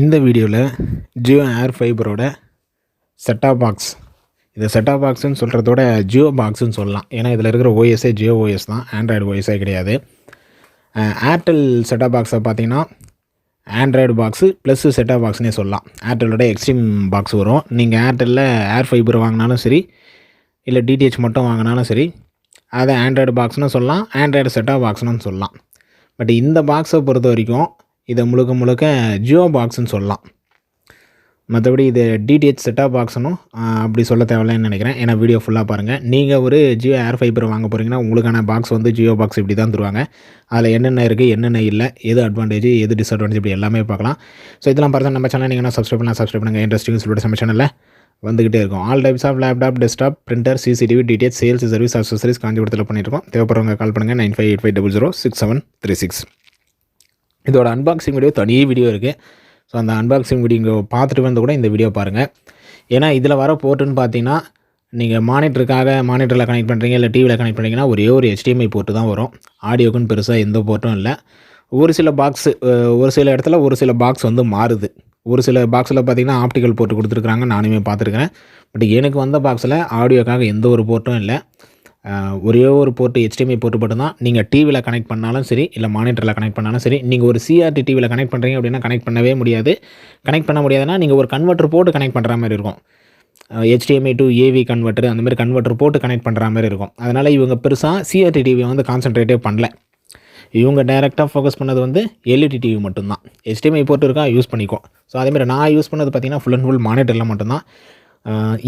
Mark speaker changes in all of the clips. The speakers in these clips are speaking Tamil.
Speaker 1: இந்த வீடியோவில் ஜியோ ஏர் ஃபைபரோட செட்டாப் பாக்ஸ் இந்த செட்டாப் பாக்ஸ்னு சொல்கிறதோட ஜியோ பாக்ஸுன்னு சொல்லலாம். ஏன்னா இதில் இருக்கிற ஓஎஸ்ஏ ஜியோ ஓஎஸ் தான். ஆண்ட்ராய்டு ஓஎஸ்ஏ கிடையாது. ஏர்டெல் செட்டாப் பாக்ஸை பார்த்தீங்கன்னா Android box plus set top பாக்ஸ்னே சொல்லலாம். ஏர்டெல்லோட எக்ஸ்ட்ரீம் பாக்ஸ் வரும். நீங்கள் ஏர்டெல்லில் ஏர் ஃபைபர் வாங்கினாலும் சரி இல்லை டிடிஹெச் மட்டும் வாங்கினாலும் சரி அதை ஆண்ட்ராய்டு பாக்ஸ்னு சொல்லலாம். ஆண்ட்ராய்டு செட்டாப் பாக்ஸ்னு சொல்லலாம். பட் இந்த பாக்ஸை பொறுத்த வரைக்கும் இதை முழுக்க முழுக்க ஜியோ பாக்ஸ்னு சொல்லலாம். மற்றபடி இது டிடிஹெச் செட்டாப் பாக்ஸ்னும் அப்படி சொல்ல தேவையில்லைன்னு நினைக்கிறேன். ஏன்னா வீடியோ ஃபுல்லாக பாருங்கள் நீங்கள் ஒரு ஜியோ ஏர் ஃபைபர் வாங்க போகிறீங்கன்னா உங்களுக்கான பாக்ஸ் வந்து ஜியோ பாக்ஸ் இப்படி தான் தருவாங்க. அதில் என்னென்ன இருக்குது என்னென்ன இல்லை எது அட்வான்டேஜ் எது டிஸ்அட்வான்டேஜ் இப்படி எல்லாமே பார்க்கலாம். ஸோ இதெல்லாம் பார்த்தா நம்ம சேனல் நீங்கள் சப்ஸ்கிரைப் பண்ணலாம். சப்ஸ்கிரைப் பண்ணுங்கள் இன்ட்ரெஸ்டிங் சொல்லிட்டு நம்ம சேனலில் வந்துகிட்டே இருக்கும். All types of laptop desktop printer CCTV DTH sales service accessories காஞ்சிபுரத்தில் பண்ணியிருக்கோம் தேவைப்படுறவங்க கால் பண்ணுங்கள் nine five eight five double zero six seven three six இதோட அன்பாக்சிங் வீடியோ தனி வீடியோ இருக்குது ஸோ அந்த அன்பாக்சிங் வீடியோ பார்த்துட்டு வந்து கூட இந்த வீடியோ பாருங்கள் ஏன்னா இதில் வர போர்ட்டுன்னு பார்த்தீங்கன்னா நீங்கள் மானிட்டருக்காக மானிட்டரில் கனெக்ட் பண்ணுறீங்க இல்லை டிவியில் கனெக்ட் பண்ணுறீங்கன்னா ஒரே ஒரு ஹெச்டிஎம்ஐ போர்ட்டு தான் வரும். ஆடியோக்குன்னு பெருசாக எந்த போர்ட்டும் இல்லை. ஒரு சில பாக்ஸு ஒரு சில இடத்துல ஒரு சில பாக்ஸ் வந்து மாறுது. ஒரு சில பாக்ஸில் பார்த்தீங்கன்னா ஆப்டிக்கல் போர்ட்டு கொடுத்துருக்குறாங்க நானுமே பார்த்துருக்குறேன். பட் எனக்கு வந்த பாக்ஸில் ஆடியோக்காக எந்த ஒரு போர்ட்டும் இல்லை. ஒரே ஒரு போர்ட்டு ஹெச்டிஎம்ஐ போர்ட்டு மட்டும் தான் நீங்கள் டிவியில் கனெக்ட் பண்ணாலும் சரி இல்லை மானிட்டரில் கனெக்ட் பண்ணாலும் சரி நீங்கள் ஒரு சிஆர்டி டிவியில் கனெக்ட் பண்ணுறீங்க அப்படின்னா கனெக்ட் பண்ணவே முடியாது. கனெக்ட் பண்ண முடியாதுன்னா நீங்கள் ஒரு கன்வெர்ட்டர் போட்டு கனெக்ட் பண்ணுற மாதிரி இருக்கும். ஹெச்டிஎம்ஐ டு ஏவி கன்வெர்ட்டர் அந்த மாதிரி கன்வெர்ட்டர் போட்டு கனெக்ட் பண்ணுற மாதிரி இருக்கும். அதனால் இவங்க பெருசாக சிஆர்டி டிவியை வந்து கான்சன்ட்ரேட்டே பண்ணல. இவங்க டைரெக்டாக ஃபோக்கஸ் பண்ணது வந்து எல்இடி டிவி மட்டும்தான். ஹெச்டிஎம்ஐ போர்ட் இருக்கா? யூஸ் பண்ணிக்கோ. ஸோ அதேமாதிரி நான் யூஸ் பண்ணது பார்த்தீங்கன்னா ஃபுல் அண்ட் ஃபுல் மானிட்டரில் மட்டும்தான்.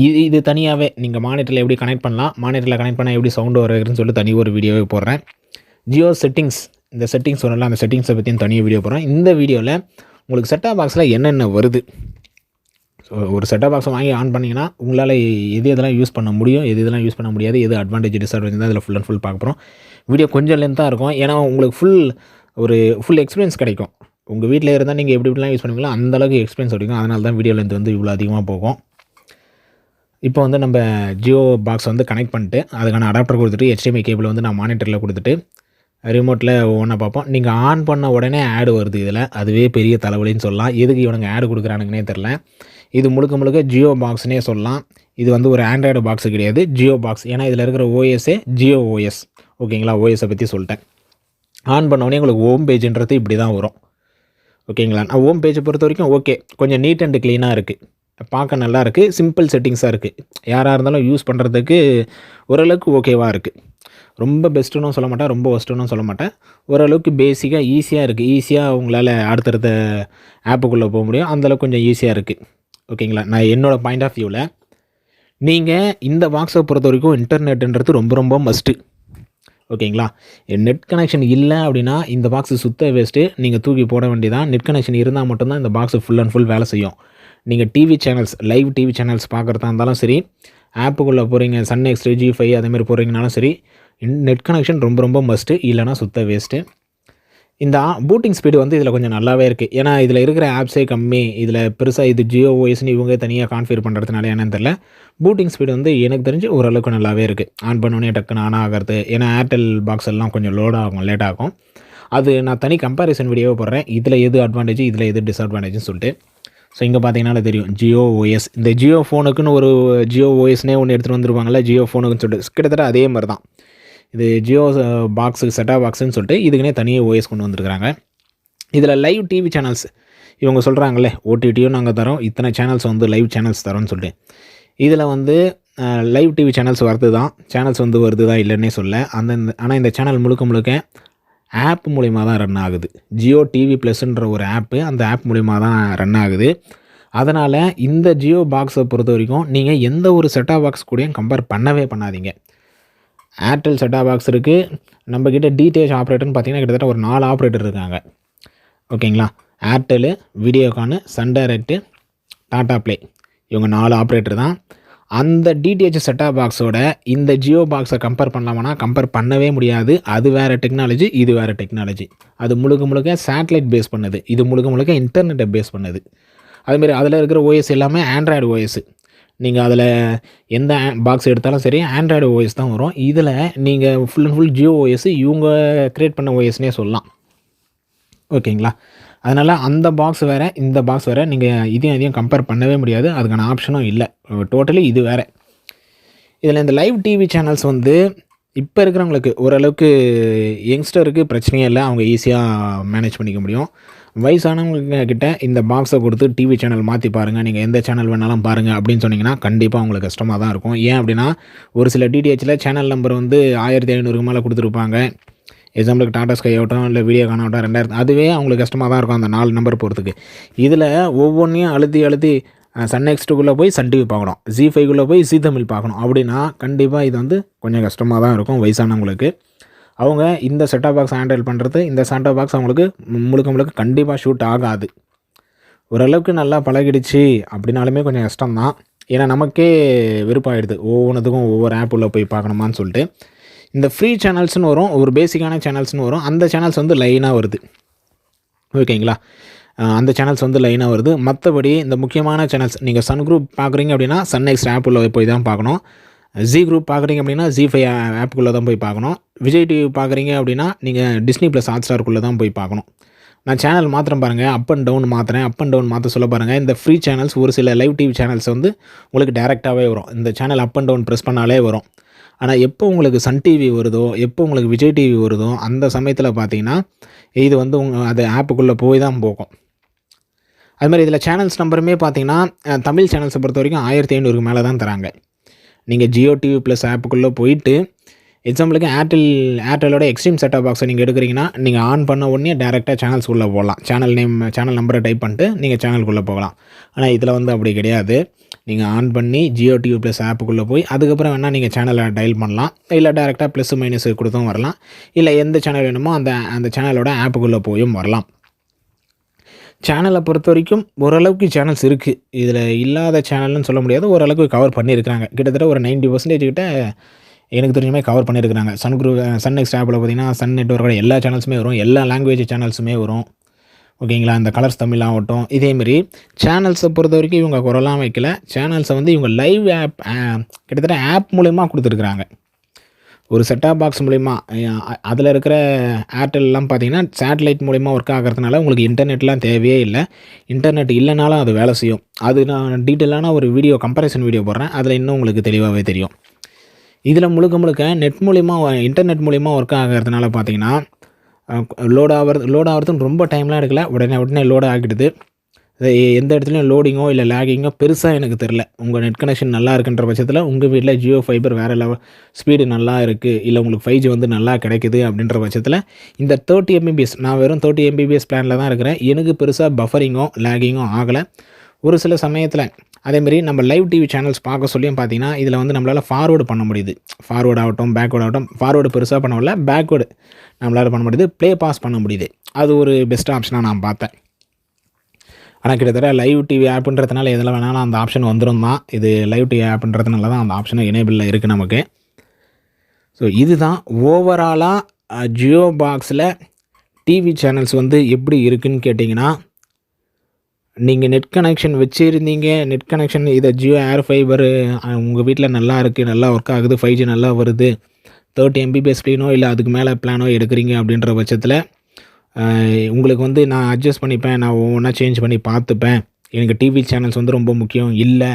Speaker 1: இது இது தனியாகவே நீங்கள் மானிட்டரில் எப்படி கனெக்ட் பண்ணலாம் மானிட்டரில் கனெக்ட் பண்ணால் எப்படி சவுண்டு வருதுன்னு சொல்லி தனி ஒரு வீடியோவே போடுறேன். ஜியோ செட்டிங்ஸ் இந்த செட்டிங்ஸ் சொன்னல அந்த செட்டிங்ஸை பற்றியும் தனியாக வீடியோ போடுறேன். இந்த வீடியோவில் உங்களுக்கு செட்டாக பாக்ஸில் என்னென்ன வருது? ஸோ ஒரு செட்டாக பாக்ஸை வாங்கி ஆன் பண்ணிங்கன்னா உங்களால் எது எதெல்லாம் யூஸ் பண்ண முடியும் எது இதெல்லாம் யூஸ் பண்ண முடியாது எது அட்வான்டேஜ் டிஸ்அட்வான்டேஜ் தான் இதில் ஃபுல் அண்ட் ஃபுல் பார்க்க போகிறோம் வீடியோ கொஞ்சம் லென்த்தாக இருக்கும். ஏன்னா உங்களுக்கு ஃபுல் ஒரு ஃபுல் எக்ஸ்பீரியன்ஸ் கிடைக்கும். உங்கள் வீட்டில் இருந்தால் நீங்கள் எப்படி எப்படிலாம் யூஸ் பண்ணுவீங்களோ அந்த அளவுக்கு எக்ஸ்பீரியன்ஸ் கிடைக்கும். அதனால தான் வீடியோ லென்த் வந்து இவ்வளோ அதிகமாக போகும். இப்போ வந்து நம்ம ஜியோ பாக்ஸ் வந்து கனெக்ட் பண்ணிட்டு அதுக்கான அடாப்டர் கொடுத்துட்டு ஹெச்டிஎம்ஐ கேபிள் வந்து நான் மானிட்டரில் கொடுத்துட்டு ரிமோட்டில் ஒவ்வொன்றா பார்ப்போம். நீங்கள் ஆன் பண்ண உடனே ஆடு வருது இதில். அதுவே பெரிய தலைவலின்னு சொல்லலாம். எதுக்கு இவனுங்க ஆடு கொடுக்குறானுங்கன்னே தெரில இது முழுக்க முழுக்க ஜியோ பாக்ஸ்னே சொல்லலாம். இது வந்து ஒரு ஆண்ட்ராய்டு பாக்ஸ் கிடையாது. ஜியோ பாக்ஸ் ஏன்னா இதில் இருக்கிற ஓஎஸ்ஸே ஜியோ ஓஎஸ் ஓகேங்களா ஓஎஸை பற்றி சொல்லிட்டேன். ஆன் பண்ண உடனே உங்களுக்கு ஹோம் பேஜுன்றது இப்படி தான் வரும் ஓகேங்களா நான் ஹோம் பேஜை பொறுத்த வரைக்கும் ஓகே கொஞ்சம் நீட் அண்ட் க்ளீனாக இருக்குது பார்க்க நல்லா இருக்குது சிம்பிள் செட்டிங்ஸாக இருக்குது யாராக இருந்தாலும் யூஸ் பண்ணுறதுக்கு ஓரளவுக்கு ஓகேவாக இருக்குது ரொம்ப பெஸ்ட்டுன்னு சொல்ல மாட்டேன். ரொம்ப ஒஸ்ட்டுன்னு சொல்ல மாட்டேன். ஓரளவுக்கு பேசிக்காக ஈஸியாக இருக்குது ஈஸியாக உங்களால் அடுத்தடுத்த ஆப்புக்குள்ளே போக முடியும். அந்தளவுக்கு கொஞ்சம் ஈஸியாக இருக்குது ஓகேங்களா நான் என்னோடய பாயிண்ட் ஆஃப் வியூவில் நீங்கள் இந்த பாக்ஸை பொறுத்த வரைக்கும் இன்டர்நெட்டுன்றது ரொம்ப ரொம்ப மஸ்ட்டு ஓகேங்களா நெட் கனெக்ஷன் இல்லை அப்படின்னா இந்த பாக்ஸு சுத்த வேஸ்ட்டு நீங்கள் தூக்கி போட வேண்டியதான் நெட் கனெக்ஷன் இருந்தால் மட்டும்தான் இந்த பாக்ஸு ஃபுல் அண்ட் ஃபுல் வேலை செய்யும். நீங்கள் TV channels live TV channels பார்க்குறதா இருந்தாலும் சரி ஆப்புக்குள்ளே போகிறீங்க சன் எக்ஸ்ட் ஜி ஃபைவ் அதேமாதிரி போகிறீங்கனாலும் சரி நெட் கனெக்ஷன் ரொம்ப ரொம்ப மஸ்ட்டு இல்லைனா சுத்த வேஸ்ட்டு இந்த பூட்டிங் ஸ்பீடு வந்து இதில் கொஞ்சம் நல்லாவே இருக்குது ஏன்னா இதில் இருக்கிற ஆப்ஸே கம்மி இதில் பெருசாக இது ஜியோ ஓஎஸ்னு இவங்க தனியாக கான்ஃபிகர் பண்ணுறதுனால என்னன்னு தெரில பூட்டிங் ஸ்பீடு வந்து எனக்கு தெரிஞ்சு ஓரளவுக்கு நல்லாவே இருக்குது ஆன் பண்ணோடனே டக்குன்னு ஆன் ஆகிறது ஏன்னா ஏர்டெல் பாக்ஸ் எல்லாம் கொஞ்சம் லோட் ஆகும் லேட் ஆகும். அது நான் தனி கம்பேரிசன் வீடியோவை போடுறேன். இதில் எது அட்வான்டேஜ் இதில் எது டிஸ்அட்வான்டேஜ்னு சொல்லிட்டு. ஸோ இங்கே பார்த்தீங்கன்னா தெரியும். ஜியோ ஓஎஸ் இந்த ஜியோ ஃபோனுக்குன்னு ஒரு ஜியோ ஓஎஸ்னே ஒன்று எடுத்துகிட்டு வந்துருப்பாங்கல்ல ஜியோ ஃபோனுக்குன்னு சொல்லிட்டு. கிட்டத்தட்ட அதே மாதிரி தான் இது ஜியோ பாக்ஸு செட்டா பாக்ஸுன்னு சொல்லிட்டு இதுக்குனே தனியாக ஓஎஸ் கொண்டு வந்திருக்கிறாங்க. இதில் லைவ் டிவி சேனல்ஸ் இவங்க சொல்கிறாங்களே ஓடிடியும் நாங்கள் தரோம். இத்தனை சேனல்ஸ் வந்து லைவ் சேனல்ஸ் தரோம்னு சொல்லிட்டு. இதில் வந்து லைவ் டிவி சேனல்ஸ் வருது தான் சேனல்ஸ் வந்து வருது தான் இல்லைன்னே சொல்ல. அந்த ஆனால் இந்த சேனல் முழுக்க முழுக்க ஆப் மூலிமா தான் ரன் ஆகுது. ஜியோ டிவி ப்ளஸ்ன்ற ஒரு ஆப்பு அந்த ஆப் மூலிமா தான் ரன் ஆகுது. அதனால் இந்த ஜியோ பாக்ஸை பொறுத்த வரைக்கும் நீங்கள் எந்த ஒரு செட்டா பாக்ஸ் கூடயும் கம்பேர் பண்ணவே பண்ணாதீங்க. ஏர்டெல் செட்டா பாக்ஸ் இருக்குது நம்மக்கிட்ட டிடிஹெச் ஆப்ரேட்டர்னு பார்த்தீங்கன்னா கிட்டத்தட்ட ஒரு நாலு ஆப்ரேட்டர் இருக்காங்க. ஓகேங்களா? Airtel Videocon Sun direct Tata play இவங்க நாலு ஆப்ரேட்டர் தான். அந்த டிடிஹெச் செட்டாப் பாக்ஸோட இந்த ஜியோ பாக்ஸை கம்பேர் பண்ணலாமானா கம்பேர் பண்ணவே முடியாது. அது வேறு டெக்னாலஜி இது வேறு டெக்னாலஜி அது முழுக்க முழுக்க சேட்டலைட் பேஸ் பண்ணுது. இது முழுக்க முழுக்க இன்டர்நெட்டை பேஸ் பண்ணுது. அதுமாரி அதில் இருக்கிற ஓஎஸ் எல்லாமே ஆண்ட்ராய்டு ஓஎஸ் நீங்கள் அதில் எந்த பாக்ஸ் எடுத்தாலும் சரி ஆண்ட்ராய்டு ஓஎஸ் தான் வரும். இதில் நீங்கள் full and full Jio OS இவங்க க்ரியேட் பண்ண ஓஎஸ்னே சொல்லலாம். ஓகேங்களா? அதனால் அந்த பாக்ஸ் வேறு இந்த பாக்ஸ் வேறு. நீங்கள் இதையும் இதையும் கம்பேர் பண்ணவே முடியாது. அதுக்கான ஆப்ஷனும் இல்லை. டோட்டலி இது வேறு. இதில் இந்த லைவ் டிவி சேனல்ஸ் வந்து இப்போ இருக்கிறவங்களுக்கு ஓரளவுக்கு யங்ஸ்டருக்கு பிரச்சனையே இல்லை. அவங்க ஈஸியாக மேனேஜ் பண்ணிக்க முடியும். வயசானவங்க கிட்ட இந்த பாக்ஸை கொடுத்து டிவி சேனல் மாற்றி பாருங்கள் நீங்கள் எந்த சேனல் வேணாலும் பாருங்கள் அப்படின்னு சொன்னீங்கன்னா கண்டிப்பாக உங்களுக்கு கஷ்டமாக தான் இருக்கும். ஏன் அப்படின்னா ஒரு சில டிடிஹெச்சில் சேனல் நம்பர் வந்து ஆயிரத்தி ஐநூறுக்கு மேலே கொடுத்துருப்பாங்க. எக்ஸாம்பிளுக்கு டாடா ஸ்கை ஆகட்டும் இல்லை வீடியோ ஆகட்டும் ரெண்டாயிரத்து அதுவே அவங்களுக்கு கஷ்டமாக தான் இருக்கும் அந்த நாலு நம்பர் போகிறதுக்கு இதில் ஒவ்வொன்றையும் அழுத்தி அழுத்தி சன் நெக்ஸ்ட்டுக்குள்ளே போய் சன் டிவி பார்க்கணும். ஜி ஃபைவ்குள்ளே போய் ஜி தமிழ் பார்க்கணும். அப்படின்னா கண்டிப்பாக இது வந்து கொஞ்சம் கஷ்டமாக தான் இருக்கும் வயசானவங்களுக்கு. அவங்க இந்த செட்டாப் பாக்ஸ் ஹேண்டில் பண்ணுறது இந்த செட்டாப் பாக்ஸ் அவங்களுக்கு முழுக்க முழுக்க கண்டிப்பாக ஷூட் ஆகாது. ஓரளவுக்கு நல்லா பழகிடுச்சு அப்படின்னாலுமே கொஞ்சம் கஷ்டம்தான். ஏன்னா நமக்கே விருப்பாயிடுது ஒவ்வொன்றுத்துக்கும் ஒவ்வொரு ஆப் உள்ளே போய் பார்க்கணுமான்னு சொல்லிட்டு. இந்த ஃப்ரீ சேனல்ஸ்னு வரும் ஒரு பேசிக்கான சேனல்ஸ்னு வரும் அந்த சேனல்ஸ் வந்து லைனாக வருது. ஓகேங்களா அந்த சேனல்ஸ் வந்து லைனாக வருது. மற்றபடி இந்த முக்கியமான சேனல்ஸ் நீங்கள் சன் குரூப் பார்க்குறீங்க அப்படின்னா சன் நெக்ஸ்ட் ஆப்பில் போய் தான் பார்க்கணும் ஜி குரூப் பார்க்குறீங்க அப்படின்னா ஜி ஃபைவ் ஆப்புக்குள்ளே தான் போய் பார்க்கணும் விஜய் டிவி பார்க்குறீங்க அப்படின்னா நீங்கள் டிஸ்னி ப்ளஸ் ஹாட் ஸ்டாருக்குள்ளே தான் போய் பார்க்கணும் நான் சேனல் மாத்திரம் பாருங்கள் அப் அண்ட் டவுன் மாற்றுறேன் அப் அண்ட் டவுன் மாற்ற சொல்ல பாருங்கள் இந்த ஃப்ரீ சேனல்ஸ் ஒரு சில லைவ் டிவி சேனல்ஸ் வந்து உங்களுக்கு டேரெக்டாகவே வரும். இந்த channel up and down press பண்ணாலே வரும். ஆனால் எப்போ உங்களுக்கு சன் டிவி வருதோ எப்போ உங்களுக்கு விஜய் டிவி வருதோ அந்த சமயத்தில் பார்த்தீங்கன்னா இது வந்து உங்கள் அது ஆப்புக்குள்ளே போய் தான் போகும். அது மாதிரி இதில் சேனல்ஸ் நம்பருமே பார்த்தீங்கன்னா தமிழ் சேனல்ஸை பொறுத்த வரைக்கும் ஆயிரத்தி ஐநூறுக்கு மேலே தான் தராங்க. நீங்கள் ஜியோ டிவி ப்ளஸ் ஆப்புக்குள்ளே போயிட்டு எக்ஸாம்பிளுக்கு ஏர்டெல் ஏர்டெலோட எக்ஸ்ட்ரீம் செட்டப் பாக்ஸை நீங்கள் எடுக்கிறீங்கன்னா நீங்கள் ஆன் பண்ண உடனே டேரெக்டாக சேனல்ஸ் உள்ளே போகலாம். சேனல் நேம் சேனல் நம்பரை டைப் பண்ணிட்டு நீங்கள் சேனலுக்குள்ளே போகலாம். ஆனால் இதில் வந்து அப்படி கிடையாது. நீங்கள் ஆன் பண்ணி ஜியோ டிவி ப்ளஸ் ஆப்புக்குள்ளே போய் அதுக்கப்புறம் வேணால் நீங்கள் சேனலை டைல் பண்ணலாம். இல்லை டேரெக்டாக ப்ளஸ் மைனஸ் கொடுத்தும் வரலாம். இல்லை எந்த சேனல் வேணுமோ அந்த அந்த சேனலோட ஆப்புக்குள்ளே போயும் வரலாம். சேனலை பொறுத்த வரைக்கும் ஓரளவுக்கு சேனல்ஸ் இருக்குது இதில் இல்லாத சேனல்னு சொல்ல முடியாது. ஓரளவுக்கு கவர் பண்ணியிருக்கிறாங்க. கிட்டத்தட்ட ஒரு 90% பர்சன்டேஜ் கிட்ட எனக்கு தெரிஞ்சுமே கவர் பண்ணியிருக்கிறாங்க. சன் குரூ சன் நெக்ஸ்ட் ஆப்பில் பார்த்தீங்கன்னா சன் நெட்ஒர்க்கோட எல்லா சேனல்ஸுமே வரும். எல்லா லாங்குவேஜ் சேனல்ஸுமே வரும். ஓகேங்களா இந்த கலர்ஸ் தமிழ் ஆகட்டும். இதேமாரி சேனல்ஸை பொறுத்த வரைக்கும் இவங்க குரலாம் வைக்கல. சேனல்ஸை வந்து இவங்க லைவ் ஆப் கிட்டத்தட்ட ஆப் மூலயமா கொடுத்துருக்குறாங்க. ஒரு செட்டாப் பாக்ஸ் மூலிமா அதில் இருக்கிற ஏர்டெல்லாம் பார்த்தீங்கன்னா சேட்டலைட் மூலிமா ஒர்க் ஆகிறதுனால உங்களுக்கு இன்டர்நெட்லாம் தேவையே இல்லை. இன்டர்நெட் இல்லைனாலும் அது வேலை செய்யும். அது நான் டீட்டெயிலான ஒரு வீடியோ கம்பேரிசன் வீடியோ போடுறேன். அதில் இன்னும் உங்களுக்கு தெளிவாகவே தெரியும். இதில் முழுக்க முழுக்க நெட் மூலிமா இன்டர்நெட் மூலிமா ஒர்க் ஆகிறதுனால பார்த்தீங்கன்னா லோட் ஆகிறது லோட் ஆகிறதுன்னு ரொம்ப டைம்லாம் எடுக்கல. உடனே உடனே லோட் ஆகிடுது. எந்த இடத்துலையும் லோடிங்கோ இல்லை லேகிங்கோ பெருசாக எனக்கு தெரில உங்கள் நெட் கனெக்ஷன் நல்லா இருக்குன்ற பட்சத்தில் உங்கள் வீட்டில் ஜியோ ஃபைபர் வேறு லெவல் ஸ்பீடு நல்லா இருக்குது இல்லை உங்களுக்கு ஃபைவ் ஜி வந்து நல்லா கிடைக்குது அப்படின்ற பட்சத்தில் இந்த தேர்ட்டி எம்பிபிஎஸ் நான் வெறும் தேர்ட்டி எம்பிபிஎஸ் பிளானில் தான் இருக்கிறேன். எனக்கு பெருசாக பஃபரிங்கோ லேகிங்கோ ஆகலை. ஒரு சில சமயத்தில் அதேமாரி நம்ம லைவ் டிவி சேனல்ஸ் பார்க்க சொல்லியும் பார்த்தீங்கன்னா இதில் வந்து நம்மளால் ஃபார்வேர்டு பண்ண முடியுது. ஃபார்வேர்டு ஆகட்டும் பேக்வேர்டு ஆகட்டும் ஃபார்வேர்டு பெருசாக பண்ண முடியல பேக்வேர்டு நம்மளால் பண்ண முடியுது ப்ளே பாஸ் பண்ண முடியுது. அது ஒரு பெஸ்ட் ஆப்ஷனாக நான் பார்த்தேன். ஆனால் கிட்டத்தட்ட லைவ் டிவி ஆப்புன்றதுனால எதில் வேணாலும் அந்த ஆப்ஷன் வந்துடும் தான். இது லைவ் டிவி ஆப்புன்றதுனால தான் அந்த ஆப்ஷனை எனேபிளில் இருக்குது நமக்கு. ஸோ இதுதான் ஓவராலாக ஜியோ பாக்ஸில் டிவி சேனல்ஸ் வந்து எப்படி இருக்குதுன்னு கேட்டிங்கன்னா நீங்கள் நெட் கனெக்ஷன் வச்சுருந்தீங்க நெட் கனெக்ஷன் இதை ஜியோ ஏர் ஃபைபரு உங்கள் வீட்டில் நல்லா இருக்குது நல்லா ஒர்க் ஆகுது ஃபைவ் ஜி நல்லா வருது தேர்ட்டி எம்பிபிஎஸ் ஸ்பீனோ இல்லை அதுக்கு மேலே பிளானோ எடுக்கிறீங்க அப்படின்ற பட்சத்தில் உங்களுக்கு வந்து நான் அட்ஜஸ்ட் பண்ணிப்பேன் நான் ஒவ்வொன்றா சேஞ்ச் பண்ணி பார்த்துப்பேன். எனக்கு டிவி சேனல்ஸ் வந்து ரொம்ப முக்கியம் இல்லை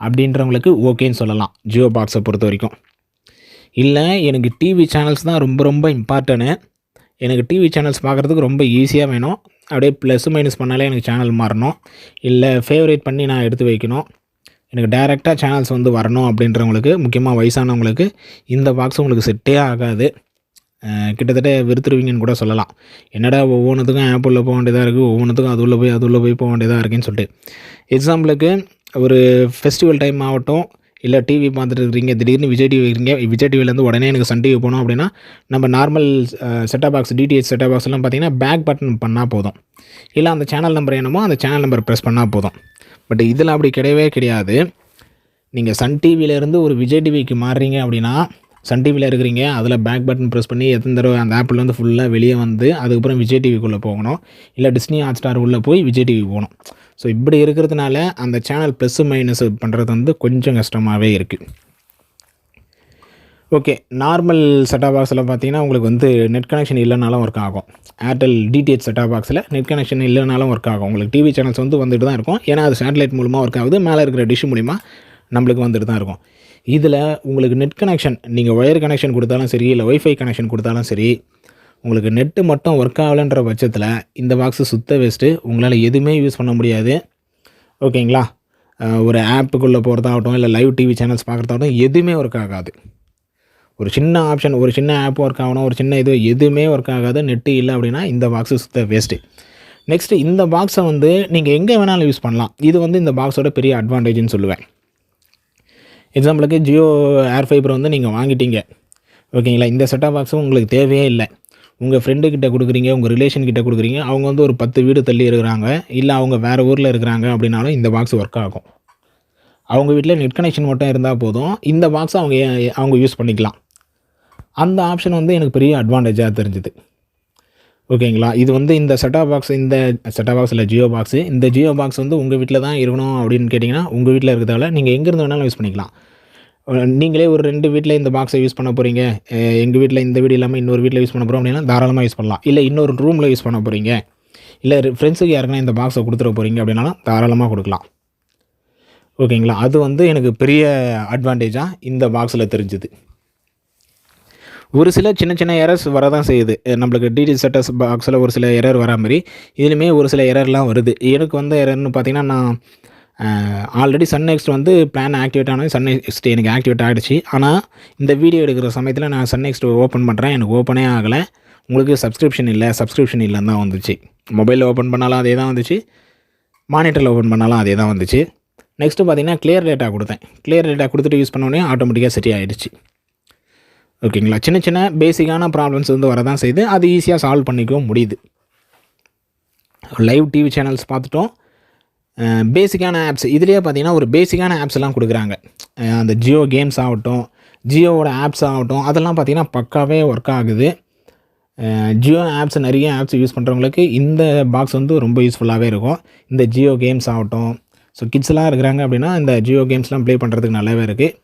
Speaker 1: அப்படின்றவங்களுக்கு ஓகேன்னு சொல்லலாம் ஜியோ பாக்ஸை பொறுத்த வரைக்கும். இல்லை எனக்கு டிவி சேனல்ஸ் தான் ரொம்ப ரொம்ப இம்பார்ட்டனு எனக்கு டிவி சேனல்ஸ் பார்க்குறதுக்கு ரொம்ப ஈஸியாக வேணும். அப்படியே ப்ளஸ் மைனஸ் பண்ணாலே எனக்கு சேனல் மாறணும். இல்லை ஃபேவரேட் பண்ணி நான் எடுத்து வைக்கணும். எனக்கு டைரெக்டாக சேனல்ஸ் வந்து வரணும் அப்படின்றவங்களுக்கு முக்கியமாக வயசானவங்களுக்கு இந்த பாக்ஸ் உங்களுக்கு செட்டே ஆகாது. கிட்டத்தட்ட வெறுத்துருவீங்கன்னு கூட சொல்லலாம். என்னடா ஒவ்வொன்றுத்துக்கும் ஆப் போக வேண்டியதாக இருக்குது ஒவ்வொன்றுத்துக்கும் அது உள்ளே போய் அது உள்ளே போய் போக வேண்டியதாக இருக்குன்னு சொல்லிட்டு. எக்ஸாம்பிளுக்கு ஒரு ஃபெஸ்டிவல் டைம் ஆகட்டும் இல்லை டிவி பார்த்துட்டு இருக்கிறீங்க திடீர்னு விஜய் டிவி இருக்கிறீங்க விஜய் டிவிலேருந்து உடனே எனக்கு சன் டிவி போகணும் அப்படின்னா நம்ம normal setup box DTH setup பாக்ஸ்லாம் எல்லாம் பார்த்தீங்கன்னா பேக் பட்டன் பண்ணால் போதும். இல்லை அந்த சேனல் நம்பர் என்னமோ அந்த சேனல் நம்பர் ப்ரெஸ் பண்ணால் போதும். பட் இதில் அப்படி கிடையவே கிடையாது. நீங்கள் சன் டிவியிலேருந்து ஒரு விஜய் டிவிக்கு மாறுறீங்க அப்படின்னா சன் டிவியில் இருக்கிறீங்க அதில் பேக் பட்டன் ப்ரெஸ் பண்ணி எத்தனை தடவை அந்த ஆப்பில் வந்து ஃபுல்லாக வெளியே வந்து அதுக்கப்புறம் விஜய் டிவிக்குள்ளே போகணும். இல்லை டிஸ்னி ஹாட் ஸ்டார் உள்ளே போய் விஜய் டிவி போகணும். ஸோ இப்படி இருக்கிறதுனால அந்த சேனல் ப்ளஸ் மைனஸ் பண்ணுறது வந்து கொஞ்சம் கஷ்டமாகவே இருக்குது ஓகே நார்மல் செட்டாப் பாக்ஸில் பார்த்தீங்கன்னா உங்களுக்கு வந்து நெட் கனெக்ஷன் இல்லைனாலும் ஒர்க் ஆகும். ஏர்டெல் டிடிஹெச் செட்டாப் பாக்ஸில் நெட் கனெக்ஷன் இல்லைனாலும் ஒர்க் ஆகும். உங்களுக்கு டிவி சேனல்ஸ் வந்து வந்துட்டு தான் இருக்கும். ஏன்னா அது சேட்டலைட் மூலமாக ஒர்க் ஆகுது. மேலே இருக்கிற டிஷ் மூலிமா நம்மளுக்கு வந்துட்டு தான் இருக்கும். இதில் உங்களுக்கு நெட் கனெக்ஷன் நீங்கள் ஒயர் கனெக்ஷன் கொடுத்தாலும் சரி இல்லை ஒய்ஃபை கனெக்ஷன் கொடுத்தாலும் சரி உங்களுக்கு நெட்டு மட்டும் ஒர்க் ஆகலைன்ற பட்சத்தில் இந்த பாக்ஸு சுத்த வேஸ்ட்டு உங்களால் எதுவுமே யூஸ் பண்ண முடியாது. ஓகேங்களா ஒரு ஆப்புக்குள்ளே போகிறதாகட்டும் இல்லை லைவ் டிவி சேனல்ஸ் பார்க்குறதாகட்டும் எதுவுமே ஒர்க் ஆகாது. ஒரு சின்ன ஆப்ஷன் ஒரு சின்ன ஆப் ஒர்க் ஆகணும் ஒரு சின்ன இது எதுவுமே ஒர்க் ஆகாது நெட்டு இல்லை அப்படின்னா இந்த பாக்ஸு சுத்த வேஸ்ட்டு நெக்ஸ்ட்டு இந்த பாக்ஸை வந்து நீங்கள் எங்கே வேணாலும் யூஸ் பண்ணலாம். இது வந்து இந்த பாக்ஸோட பெரிய அட்வான்டேஜ்னு சொல்லுவேன். எக்ஸாம்பிளுக்கு ஜியோ ஏர் ஃபைபர் வந்து நீங்கள் வாங்கிட்டீங்க. ஓகேங்களா இந்த செட்டாக பாக்ஸும் உங்களுக்கு தேவையே இல்லை. உங்கள் ஃப்ரெண்டு கிட்ட கொடுக்குறீங்க உங்கள் ரிலேஷன் கிட்டே கொடுக்குறீங்க அவங்க வந்து ஒரு பத்து வீடு தள்ளி இருக்கிறாங்க இல்லை அவங்க வேறு ஊரில் இருக்கிறாங்க அப்படின்னாலும் இந்த பாக்ஸ் ஒர்க் ஆகும். அவங்க வீட்டில் நெட் கனெக்ஷன் மட்டும் இருந்தால் போதும். இந்த பாக்ஸை அவங்க அவங்க யூஸ் பண்ணிக்கலாம். அந்த ஆப்ஷன் வந்து எனக்கு பெரிய அட்வான்டேஜாக தெரிஞ்சுது. ஓகேங்களா? இது வந்து இந்த செட்டாப் பாக்ஸ் இந்த செட்டாப் பாக்ஸ் இல்லை ஜியோ பாக்ஸு இந்த ஜியோ பாக்ஸ் வந்து உங்கள் வீட்டில் தான் இருக்கணும் அப்படின்னு கேட்டிங்கன்னா உங்கள் வீட்டில் இருக்கிறதால நீங்கள் எங்கேருந்து வேணாலும் யூஸ் பண்ணிக்கலாம். நீங்களே ஒரு ரெண்டு வீட்டில் இந்த பாக்ஸை யூஸ் பண்ண போகிறீங்க எங்கள் வீட்டில் இந்த வீடு இல்லாமல் இன்னொரு வீட்டில் யூஸ் பண்ண போகிறோம் அப்படின்னா தாராளமாக யூஸ் பண்ணலாம். இல்லை இன்னொரு ரூமில் யூஸ் பண்ண போகிறீங்க இல்லை ஃப்ரெண்ட்ஸுக்கு யாருன்னா இந்த பாக்ஸை கொடுத்துட போகிறீங்க அப்படின்னாலும் தாராளமாக கொடுக்கலாம். ஓகேங்களா அது வந்து எனக்கு பெரிய அட்வான்டேஜாக இந்த பாக்ஸில் தெரிஞ்சுது. ஒரு சில சின்ன சின்ன எரர்ஸ் வர தான் செய்யுது நம்மளுக்கு டிடி செட்டஸ் பாக்ஸில் ஒரு சில எரர் வரா மாதிரி. இதுலேயுமே ஒரு சில எரர்லாம் வருது. எனக்கு வந்த எரர்னு பார்த்தீங்கன்னா நான் ஆல்ரெடி சன் நெக்ஸ்ட் வந்து பிளான் ஆக்டிவேட் ஆனால் சன் நெக்ஸ்ட் எனக்கு ஆக்டிவேட் ஆகிடுச்சு ஆனால் இந்த வீடியோ எடுக்கிற சமயத்தில் நான் சன் நெக்ஸ்ட் ஓப்பன் பண்ணுறேன் எனக்கு ஓப்பனே ஆகலை. உங்களுக்கு சப்ஸ்கிரிப்ஷன் இல்லை சப்ஸ்கிரிப்ஷன் இல்லைன்னு தான் வந்துச்சு. மொபைலில் ஓப்பன் பண்ணாலும் அதே தான் வந்துச்சு. மானிட்டரில் ஓப்பன் பண்ணாலும் அதே தான் வந்துச்சு. நெக்ஸ்ட்டு பார்த்தீங்கன்னா கிளியர் டேட்டா கொடுத்தேன். கிளியர் டேட்டா கொடுத்துட்டு யூஸ் பண்ணோடனே ஆட்டோமேட்டிக்காக சரி ஆகிடுச்சு ஓகேங்களா சின்ன சின்ன பேசிக்கான ப்ராப்ளம்ஸ் வந்து வரதான் செய்யுது அது ஈஸியாக சால்வ் பண்ணிக்கவும் முடியுது. லைவ் டிவி சேனல்ஸ் பார்த்துட்டோம். பேசிக்கான ஆப்ஸ் இதுலேயே பார்த்தீங்கன்னா ஒரு பேசிக்கான ஆப்ஸ் எல்லாம் கொடுக்குறாங்க. அந்த ஜியோ கேம்ஸ் ஆகட்டும் ஜியோவோட ஆப்ஸ் ஆகட்டும் அதெல்லாம் பார்த்தீங்கன்னா பக்காவே ஒர்க் ஆகுது. ஜியோ ஆப்ஸ் நிறைய ஆப்ஸ் யூஸ் பண்ணுறவங்களுக்கு இந்த பாக்ஸ் வந்து ரொம்ப யூஸ்ஃபுல்லாகவே இருக்கும். இந்த ஜியோ கேம்ஸ் ஆகட்டும். ஸோ கிட்ஸ்லாம் இருக்கிறாங்க அப்படின்னா இந்த ஜியோ கேம்ஸ்லாம் ப்ளே பண்ணுறதுக்கு நல்லாவே இருக்குது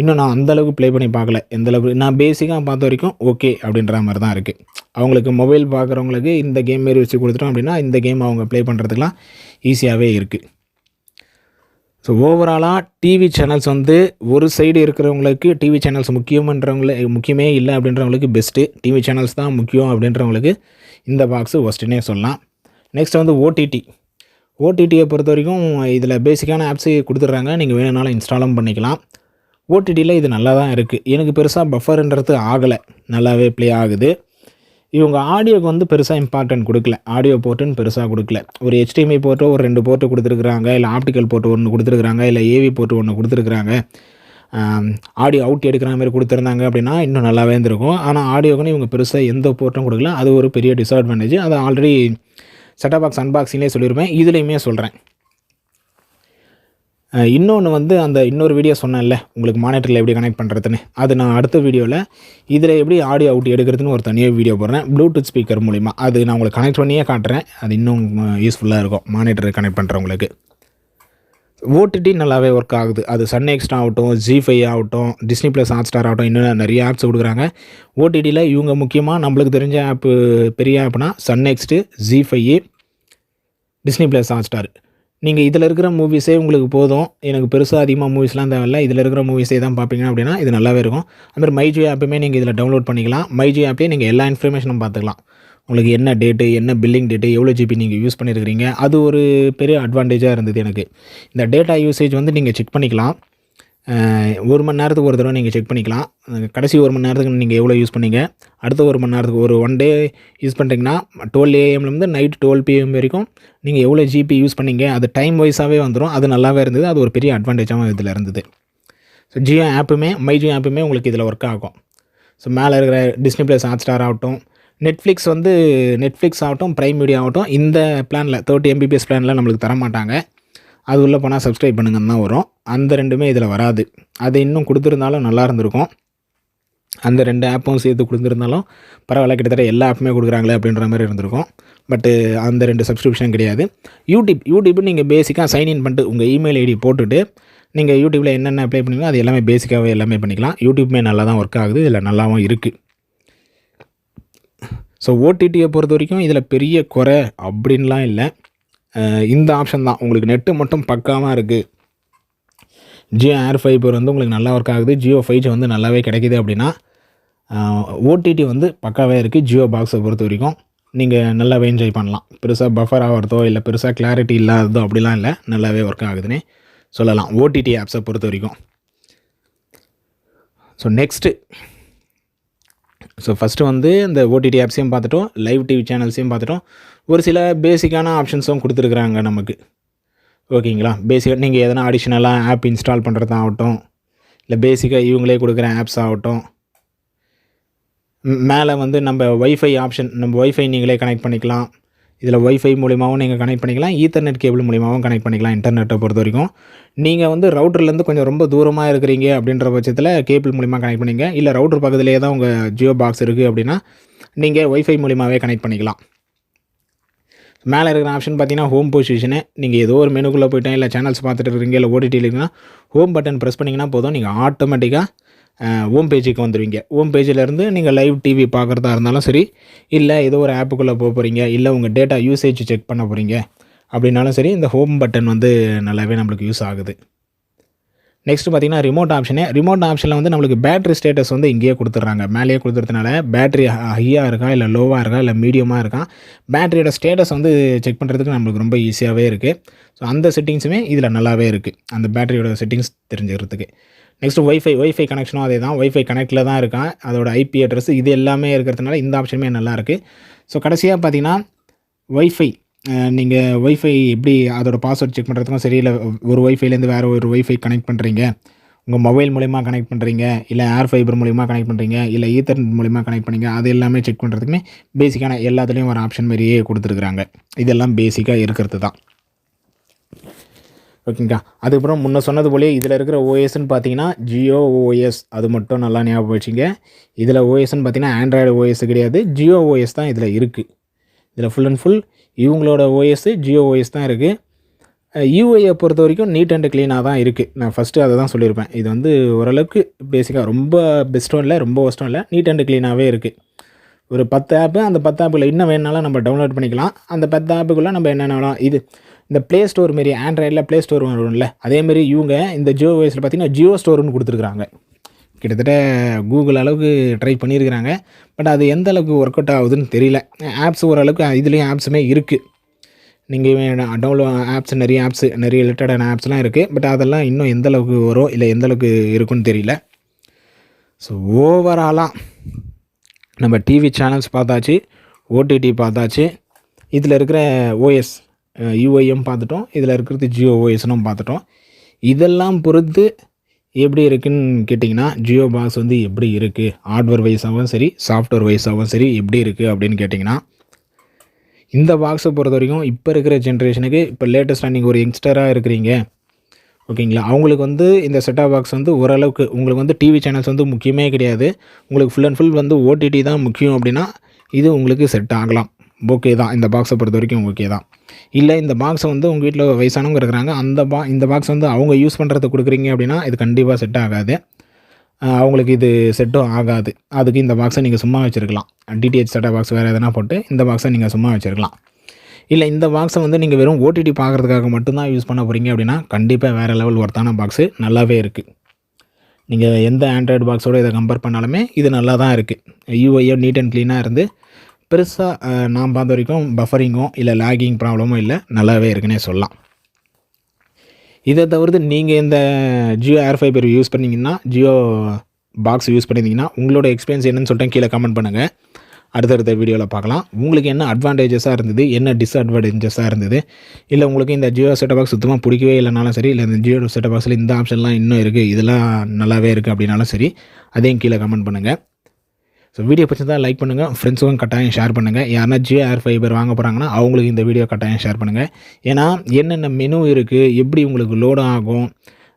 Speaker 1: இன்னும் நான் அந்த அளவுக்கு ப்ளே பண்ணி பார்க்கல. எந்தளவுக்கு நான் பேசிக்காக பார்த்த வரைக்கும் ஓகே அப்படின்ற மாதிரி தான் இருக்குது அவங்களுக்கு மொபைல் பார்க்குறவங்களுக்கு இந்த கேம் மாரி வச்சு கொடுத்துட்டோம் அப்படின்னா இந்த கேம் அவங்க ப்ளே பண்ணுறதுக்குலாம் ஈஸியாகவே இருக்குது ஸோ ஓவராலாக டிவி சேனல்ஸ் வந்து ஒரு சைடு இருக்கிறவங்களுக்கு டிவி சேனல்ஸ் முக்கியமன்றவங்கள முக்கியமே இல்லை அப்படின்றவங்களுக்கு பெஸ்ட்டு டிவி சேனல்ஸ் தான் முக்கியம் அப்படின்றவங்களுக்கு இந்த பாக்ஸு ஒஸ்ட்டுனே சொல்லலாம். நெக்ஸ்ட் வந்து ஓடிடி ஓடிடியை பொறுத்த வரைக்கும் இதில் பேசிக்கான ஆப்ஸு கொடுத்துட்றாங்க. நீங்கள் வேணுனாலும் இன்ஸ்டாலும் பண்ணிக்கலாம். ஓடிடியில் இது நல்லா தான் இருக்குது எனக்கு பெருசாக பஃபர்ன்றது ஆகலை. நல்லாவே ப்ளே ஆகுது. இவங்க ஆடியோக்கு வந்து பெருசாக இம்பார்ட்டன்ட் கொடுக்கல. ஆடியோ போர்ட்டுன்னு பெருசாக கொடுக்கல. ஒரு ஹெச்டிஎம்ஐ போர்ட்டோ ஒரு ரெண்டு போர்ட்டு கொடுத்துருக்குறாங்க. இல்லை ஆப்டிக்கல் போர்ட்டு ஒன்று கொடுத்துருக்குறாங்க. இல்லை ஏவி போர்ட்டு ஒன்று கொடுத்துருக்குறாங்க. ஆடியோ அவுட் எடுக்கிற மாதிரி கொடுத்துருந்தாங்க அப்படின்னா இன்னும் நல்லாவே இருந்திருக்கும். ஆனால் ஆடியோக்குன்னு இவங்க பெருசாக எந்த போர்ட்டும் கொடுக்கல. அது ஒரு பெரிய டிஸ்அட்வான்டேஜ் அதை ஆல்ரெடி செட்டப் பாக்ஸ் அன்பாக்சிங்லேயே சொல்லியிருப்பேன் இதுலேயுமே சொல்கிறேன் இன்னொன்று வந்து அந்த இன்னொரு வீடியோ சொன்னேன்ல உங்களுக்கு மானிட்டரில் எப்படி கனெக்ட் பண்ணுறதுன்னு அது நான் அடுத்த வீடியோவில் இதில் எப்படி ஆடியோ அவுட் எடுக்கிறதுன்னு ஒரு தனியாக வீடியோ போடுறேன். ப்ளூடூத் ஸ்பீக்கர் மூலிமா அது நான் உங்களுக்கு கனெக்ட் பண்ணியே காட்டுறேன். அது இன்னும் யூஸ்ஃபுல்லாக இருக்கும். மானிட்டர் கனெக்ட் பண்ணுறவங்களுக்கு ஓடிடி நல்லாவே ஒர்க் ஆகுது. அது சன் எக்ஸ்ட்ரா ஆகட்டும் ஜி ஃபை ஆகட்டும் டிஸ்னி ப்ளஸ் ஹாட் ஸ்டார் ஆகட்டும் இன்னும் நிறைய ஆப்ஸ் கொடுக்குறாங்க. ஓடிடியில் இவங்க முக்கியமாக நம்மளுக்கு தெரிஞ்ச ஆப்பு பெரிய Apna Sun next Zee five Disney plus Hotstar நீங்கள் இதில் இருக்கிற மூவிஸே உங்களுக்கு போதும். எனக்கு பெருசாக அதிகமாக மூவிஸ்லாம் தேவையில்ல. இதில் இருக்கிற மூவிஸே தான் பார்ப்பீங்க அப்படின்னா இது நல்லாவே இருக்கும். அதுமாதிரி மைஜி ஆப்புமே நீங்கள் இதில் டவுன்லோட் பண்ணிக்கலாம். மைஜி ஆப்பே நீங்கள் எல்லா இன்ஃபர்மேஷனும் பார்த்துக்கலாம். உங்களுக்கு என்ன டேட்டு என்ன பில்லிங் டேட்டு எவ்வளோ ஜிபி நீங்கள் யூஸ் பண்ணியிருக்கிறீங்க அது ஒரு பெரிய அட்வான்டேஜாக இருந்தது எனக்கு. இந்த டேட்டா யூசேஜ் வந்து நீங்கள் செக் பண்ணிக்கலாம். ஒரு மணி நேரத்துக்கு ஒரு தடவை நீங்கள் செக் பண்ணிக்கலாம். கடைசி ஒரு மணி நேரத்துக்கு நீங்கள் எவ்வளோ யூஸ் பண்ணீங்க? அடுத்த ஒரு மணி நேரத்துக்கு ஒரு ஒன் டே யூஸ் பண்ணுறீங்கன்னா டுவெல் ஏஎம்லேருந்து நைட் டுவெல் பிஎம் வரைக்கும் நீங்கள் எவ்வளோ ஜிபி யூஸ் பண்ணீங்க? அது டைம் வைஸாகவே வந்துடும் அது நல்லாவே இருந்தது. அது ஒரு பெரிய அட்வான்டேஜாகவும் இதில் இருந்தது. ஸோ ஜியோ ஆப்புமே மை ஜியோ ஆப்புமே உங்களுக்கு இதில் ஒர்க் ஆகும். ஸோ மேலே இருக்கிற டிஸ்னி ப்ளஸ் ஹாட் ஸ்டார் ஆகட்டும் நெட்ஃப்ளிக்ஸ் வந்து நெட்ஃப்ளிக்ஸ் ஆகட்டும் ப்ரைம் மீடியா ஆகட்டும் இந்த பிளானில் தேர்ட்டி எம்பிபிஎஸ் பிளானில் நம்மளுக்கு தர மாட்டாங்க அது உள்ளே போனால் சப்ஸ்கிரைப் பண்ணுங்கன்னு தான் வரும். அந்த ரெண்டுமே இதில் வராது. அது இன்னும் கொடுத்துருந்தாலும் நல்லா இருந்திருக்கும். அந்த ரெண்டு ஆப்பும் சேர்த்து கொடுத்துருந்தாலும் பரவாயில்ல கிட்டத்தட்ட எல்லா ஆப்புமே கொடுக்குறாங்களே அப்படின்ற மாதிரி இருந்திருக்கும். பட்டு அந்த ரெண்டு சப்ஸ்கிரிப்ஷன் கிடையாது. யூடியூப் யூடியூப் நீங்கள் பேசிக்காக சைன்இன் பண்ணிட்டு உங்கள் இமெயில் ஐடி போட்டுட்டு நீங்கள் யூடியூப்பில் என்னென்ன அப்ளை பண்ணிங்களோ அது எல்லாமே பேசிக்காகவே எல்லாமே பண்ணிக்கலாம். யூடியூப்மே நல்லா தான் ஒர்க் ஆகுது. இதில் நல்லாவும் இருக்குது ஸோ ஓடிடியை பொறுத்த வரைக்கும் இதில் பெரிய குறை அப்படின்லாம் இல்லை. இந்த ஆப்ஷன் தான். உங்களுக்கு நெட்டு மட்டும் பக்காவாக இருக்குது ஜியோ ஏர் ஃபைபர் வந்து உங்களுக்கு நல்லா ஒர்க் ஆகுது. ஜியோ ஃபைவ் ஜி வந்து நல்லாவே கிடைக்குது அப்படின்னா ஓடிடி வந்து பக்காவே இருக்குது ஜியோ பாக்ஸை பொறுத்த வரைக்கும் நீங்கள் நல்லாவே என்ஜாய் பண்ணலாம். பெருசாக பஃபர் ஆகிறதோ இல்லை பெருசாக கிளாரிட்டி இல்லாததோ அப்படிலாம் இல்லை. நல்லாவே ஒர்க் ஆகுதுன்னே சொல்லலாம். ஓடிடி ஆப்ஸை பொறுத்த வரைக்கும். ஸோ நெக்ஸ்ட்டு ஸோ ஃபஸ்ட்டு வந்து இந்த ஓடிடி ஆப்ஸையும் பார்த்துட்டோம் லைவ் டிவி சேனல்ஸையும் பார்த்துட்டோம். ஒரு சில பேசிக்கான ஆப்ஷன்ஸும் கொடுத்துருக்குறாங்க நமக்கு. ஓகேங்களா? பேசிக்காக நீங்கள் எதனா அடிஷ்னலாக ஆப் இன்ஸ்டால் பண்ணுறது ஆகட்டும் இல்லை பேசிக்காக இவங்களே கொடுக்குற ஆப்ஸ் ஆகட்டும் மேலே வந்து நம்ம ஒய்ஃபை ஆப்ஷன் நம்ம ஒய்ஃபை நீங்களே கனெக்ட் பண்ணிக்கலாம். இதில் ஒய்ஃபை மூலியமாகவும் நீங்கள் கனெக்ட் பண்ணிக்கலாம் ஈத்தர்நெட் கேபிள் மூலியமாகவும் கனெக்ட் பண்ணிக்கலாம் இன்டர்நெட்டை பொறுத்த வரைக்கும். நீங்கள் வந்து ரவுட்டர்லேருந்து கொஞ்சம் ரொம்ப தூரமாக இருக்கிறீங்க அப்படின்ற பட்சத்தில் கேபிள் மூலிமா கனெக்ட் பண்ணிங்க. இல்லை ரவுட்டர் பக்கத்துலேயே தான் உங்கள் ஜியோ பாக்ஸ் இருக்குது அப்படின்னா நீங்கள் ஒய்ஃபை மூலிமாவே கனெக்ட் பண்ணிக்கலாம். மேலே இருக்கிற ஆப்ஷன் பார்த்தீங்கன்னா ஹோம் பொசிஷனு நீங்கள் ஏதோ ஒரு மெனுக்குள்ளே போயிட்டேன் இல்லை சேனல்ஸ் பார்த்துட்டு இருக்கீங்க இல்லை ஓடிடி இருக்குன்னா ஹோம் பட்டன் ப்ரெஸ் பண்ணிங்கன்னா போதும். நீங்கள் ஆட்டோமேட்டிக்காக ஹோம் பேஜுக்கு வந்துடுவீங்க ஹோம் பேஜிலேருந்து நீங்கள் லைவ் டிவி பார்க்குறதா இருந்தாலும் சரி இல்லை ஏதோ ஒரு ஆப்புக்குள்ளே போக போகிறீங்க இல்லை உங்கள் டேட்டா யூசேஜ் செக் பண்ண போகிறீங்க அப்படின்னாலும் சரி இந்த ஹோம் பட்டன் வந்து நல்லாவே நம்மளுக்கு யூஸ் ஆகுது. நெக்ஸ்ட் பார்த்தீங்கன்னா ரிமோட் ஆப்ஷனு ரிமோட் ஆப்ஷனில் வந்து நம்மளுக்கு பேட்டரி ஸ்டேட்டஸ் வந்து இங்கேயே கொடுத்துட்றாங்க. மேலேயே கொடுத்துறதுனால பேட்டரி ஹையாக இருக்கா இல்லை லோவாக இருக்கா இல்லை மீடியமாக இருக்கா பேட்டரியோட ஸ்டேட்டஸ் வந்து செக் பண்ணுறதுக்கு நம்மளுக்கு ரொம்ப ஈஸியாகவே இருக்குது ஸோ அந்த செட்டிங்ஸுமே இதில் நல்லாவே இருக்குது அந்த பேட்டரியோட செட்டிங்ஸ் தெரிஞ்சுக்கிறதுக்கு. நெக்ஸ்ட் ஒய்ஃபை ஒய்ஃபை கனெக்ஷனும் அதே தான் ஒய்ஃபை கனெக்டில் தான் இருக்கான். அதோட ஐபி அட்ரஸ் இது எல்லாமே இருக்கிறதுனால இந்த ஆப்ஷனுமே நல்லா இருக்குது ஸோ கடைசியாக பார்த்தீங்கன்னா ஒய்ஃபை நீங்கள் ஒய்ஃபை எப்படி அதோட பாஸ்வேர்ட் செக் பண்ணுறதுக்கும் சரி இல்லை ஒரு ஒய்ஃபைலேருந்து வேறு ஒரு ஒய்ஃபை கனெக்ட் பண்ணுறீங்க உங்கள் மொபைல் மூலிமா கனெக்ட் பண்ணுறீங்க இல்லை ஏர் ஃபைபர் மூலிமா கனெக்ட் பண்ணுறீங்க இல்லை ஈத்தர்நெட் மூலிமா கனெக்ட் பண்ணுறீங்க அது எல்லாமே செக் பண்ணுறதுக்குமே பேசிக்கான எல்லாத்துலேயும் ஒரு ஆப்ஷன் மாதிரியே கொடுத்துருக்குறாங்க. இதெல்லாம் பேசிக்காக இருக்கிறது தான். ஓகேங்களா? அதுக்கப்புறம் முன்ன சொன்னது போலே இதில் இருக்கிற ஓஎஸ்ன்னு பார்த்தீங்கன்னா ஜியோ ஓஎஸ் அது மட்டும் நல்லா ஞாபகம் வச்சுங்க. இதில் ஓஎஸ்ன்னு பார்த்தீங்கன்னா ஆண்ட்ராய்டு ஓஎஸ் கிடையாது. ஜியோ ஓஎஸ் தான் இதில் இருக்குது இதில் ஃபுல் அண்ட் ஃபுல் இவங்களோட ஓஎஸ் ஜியோ ஓஎஸ் தான் இருக்குது யூஐயை பொறுத்த வரைக்கும் நீட் அண்ட் க்ளீனாக தான் இருக்குது நான் ஃபஸ்ட்டு அதை தான் சொல்லியிருப்பேன். இது வந்து ஓரளவுக்கு பேசிக்காக ரொம்ப பெஸ்ட்டும் இல்லை ரொம்ப ஒஸ்ட்டும் இல்லை நீட் அண்ட் க்ளீனாகவே இருக்குது ஒரு பத்து ஆப்பு அந்த பத்து ஆப்பில் இன்னும் வேணுனாலும் நம்ம டவுன்லோட் பண்ணிக்கலாம். அந்த பத்து ஆப்புக்குள்ளே நம்ம என்னென்ன இது இந்த ப்ளே ஸ்டோர் மாரி ஆண்ட்ராய்டில் ப்ளே ஸ்டோர் வரும்ல அதேமாரி இவங்க இந்த ஜியோ வயசில் பார்த்தீங்கன்னா ஜியோ ஸ்டோர்னு கொடுத்துருக்குறாங்க. கிட்டத்தட்ட கூகுள் அளவுக்கு ட்ரை பண்ணியிருக்கிறாங்க பட் அது எந்த அளவுக்கு ஒர்க் அவுட் ஆகுதுன்னு தெரியல. ஆப்ஸ் ஓரளவுக்கு இதுலேயும் ஆப்ஸுமே இருக்குது நீங்கள் டவுன்லோட் ஆப்ஸ் நிறைய ஆப்ஸ் நிறைய ரிலேட்டடான ஆப்ஸ்லாம் இருக்குது பட் அதெல்லாம் இன்னும் எந்த அளவுக்கு வரும் இல்லை எந்த அளவுக்கு இருக்குன்னு தெரியல. ஸோ ஓவராலாக நம்ம டிவி சேனல்ஸ் பார்த்தாச்சு ஓடிடி பார்த்தாச்சு. இதில் இருக்கிற ஓஎஸ் யூஐயும் பார்த்துட்டோம். இதில் இருக்கிறது ஜியோ ஓஎஸ்னும் பார்த்துட்டோம். இதெல்லாம் பொறுத்து எப்படி இருக்குன்னு கேட்டிங்கன்னா ஜியோ பாக்ஸ் வந்து எப்படி இருக்குது ஹார்ட்வேர் வைஸாகவும் சரி சாஃப்ட்வேர் வைஸாகவும் சரி எப்படி இருக்குது அப்படின்னு கேட்டிங்கன்னா இந்த பாக்ஸை பொறுத்த வரைக்கும் இப்போ இருக்கிற ஜென்ரேஷனுக்கு இப்போ லேட்டஸ்ட்டாக நீங்கள் ஒரு யங்ஸ்டராக இருக்கிறீங்க. ஓகேங்களா அவங்களுக்கு வந்து இந்த செட்டாப் பாக்ஸ் வந்து ஓரளவுக்கு உங்களுக்கு வந்து டிவி சேனல்ஸ் வந்து முக்கியமே கிடையாது. உங்களுக்கு ஃபுல் அண்ட் ஃபுல் வந்து ஓடிடி தான் முக்கியம் அப்படின்னா இது உங்களுக்கு செட் ஆகலாம். ஓகே தான். இந்த பாக்ஸை பொறுத்த வரைக்கும் ஓகே தான். இல்லை இந்த பாக்ஸை வந்து உங்கள் வீட்டில் வயசானவங்க இருக்கிறாங்க அந்த பா இந்த பாக்ஸ் வந்து அவங்க யூஸ் பண்ணுறதுக்கு கொடுக்குறீங்க அப்படின்னா இது கண்டிப்பாக செட் ஆகாது. அவங்களுக்கு இது செட்டும் ஆகாது. அதுக்கு இந்த பாக்ஸை நீங்கள் சும்மா வச்சுருக்கலாம். டிடிஹெச் சட்ட பாக்ஸ் வேறு எதனா போட்டு இந்த பாக்ஸை நீங்கள் சும்மா வச்சுருக்கலாம். இல்லை இந்த பாக்ஸை வந்து நீங்கள் வெறும் ஓடிடி பார்க்குறதுக்காக மட்டும்தான் யூஸ் பண்ண போகிறீங்க அப்படின்னா கண்டிப்பாக வேறு லெவல் ஒர்த்தான பாக்ஸு நல்லாவே இருக்குது நீங்கள் எந்த ஆண்ட்ராய்டு பாக்ஸோடு இதை கம்பேர் பண்ணாலுமே இது நல்லா தான் இருக்குது யூஐயோ நீட் அண்ட் க்ளீனாக இருந்து பெருசாக நான் பார்த்த வரைக்கும் பஃபரிங்கும் இல்லை லாகிங் ப்ராப்ளமும் இல்லை நல்லாவே இருக்குன்னே சொல்லலாம். இதை தவிர்த்து நீங்கள் இந்த ஜியோ ஏர் ஃபைபர் யூஸ் பண்ணிங்கன்னா ஜியோ பாக்ஸ் யூஸ் பண்ணியிருந்தீங்கன்னா உங்களோட எக்ஸ்பீரியன்ஸ் என்னன்னு சொல்லிட்டு கீழே கமெண்ட் பண்ணுங்கள் அடுத்தடுத்த வீடியோவில் பார்க்கலாம். உங்களுக்கு என்ன அட்வான்டேஜஸாக இருந்தது? என்ன டிஸ்அட்வான்டேஜஸாக இருந்தது? இல்லை உங்களுக்கு இந்த ஜியோ செட் பாக்ஸ் சுத்தமாக பிடிக்கவே இல்லைனாலும் சரி இல்லை இந்த ஜியோ செட் பாக்ஸில் இந்த ஆப்ஷன்லாம் இன்னும் இருக்குது இதெல்லாம் நல்லாவே இருக்குது அப்படின்னாலும் சரி அதையும் கீழே கமெண்ட் பண்ணுங்கள் ஸோ வீடியோ பிடிச்சிருந்தா லைக் பண்ணுங்கள் ஃப்ரெண்ட்ஸுக்கும் கட்டாயம் ஷேர் பண்ணுங்கள் யாருன்னா ஜியோ ஏர் ஃபைபர் வாங்க போகிறாங்கன்னா அவங்களுக்கு இந்த வீடியோ கட்டாயம் ஷேர் பண்ணுங்கள் ஏன்னா என்னென்ன மெனு இருக்குது எப்படி உங்களுக்கு லோடு ஆகும்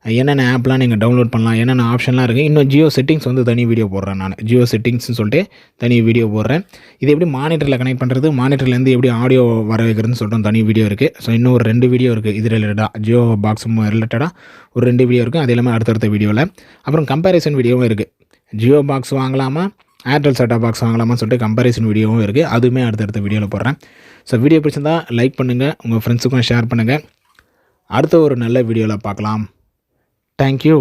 Speaker 1: என்னென்ன ஆப்லாம் நீங்கள் டவுன்லோட் பண்ணலாம் என்னென்ன ஆப்ஷன்லாம் இருக்குது இன்னும் ஜியோ செட்டிங்ஸ் வந்து தனி வீடியோ போடுறேன் நான். ஜியோ செட்டிங்ஸ்னு சொல்லிட்டு தனி வீடியோ போடுறேன். இது எப்படி மானிட்டரில் கனெக்ட் பண்ணுறது மானிட்டர்லேருந்து எப்படி ஆடியோ வர வைக்கிறதுன்னு சொல்லிட்டு தனி வீடியோ இருக்குது ஸோ இன்னும் ஒரு ரெண்டு வீடியோ இருக்குது இது ரிலேட்டடாக ஜியோ பாக்ஸ் ரிலேட்டடாக ஒரு ரெண்டு வீடியோ இருக்குது அது இல்லாமல் அடுத்தடுத்த வீடியோவில் அப்புறம் கம்பேரிசன் வீடியோவும் இருக்குது ஜியோ பாக்ஸ் வாங்கலாமா? ஏர்டெல் செட்டாக பாக்ஸ் வாங்கலாமான்னு சொல்லிட்டு கம்பேரிசன் வீடியோவும் இருக்குது அதுவுமே அடுத்தடுத்த வீடியோவில் போடுறேன். ஸோ வீடியோ பிடிச்சிருந்தா லைக் பண்ணுங்கள் உங்கள் ஃப்ரெண்ட்ஸுக்கும் ஷேர் பண்ணுங்கள் அடுத்த ஒரு நல்ல வீடியோவில் பார்க்கலாம். தேங்க்யூ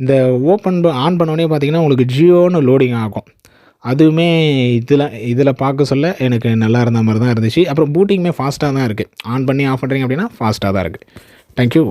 Speaker 1: இந்த ஓப்பன் ஆன் பண்ணோடனே பார்த்தீங்கன்னா உங்களுக்கு ஜியோன்னு லோடிங் ஆகும். அதுவுமே இதில் இதில் பார்க்க சொல்ல எனக்கு நல்லா இருந்த மாதிரி தான் இருந்துச்சு. அப்புறம் பூட்டிங்குமே ஃபாஸ்ட்டாக தான் இருக்குது ஆன் பண்ணி ஆஃப் பண்ணுறீங்க அப்படின்னா ஃபாஸ்ட்டாக தான் இருக்குது தேங்க்யூ